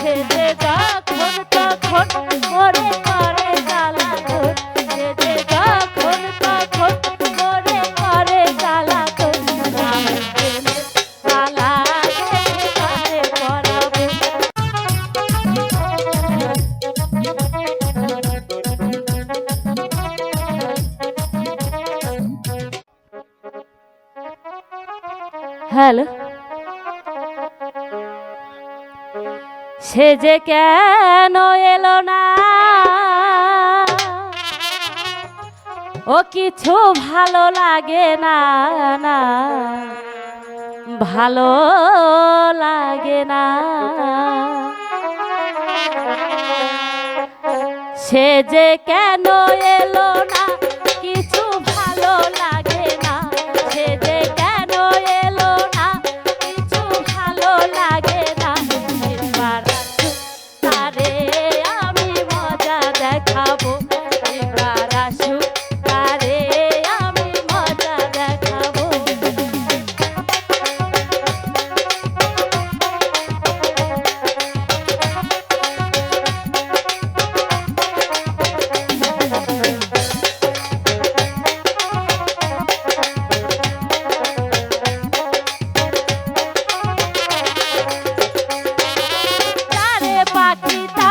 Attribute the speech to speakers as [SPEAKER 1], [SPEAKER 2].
[SPEAKER 1] সে যে যখন, তখন মরে করে জ্বালা তোর সে যে যখন, তখন মরে করে জ্বালা গেলে কারে পরাবো হ্যালো। সে যে কেন এলো না? ও কিছু ভালো লাগে না না। ভালো লাগে না। সে যে কেন এলো পাখি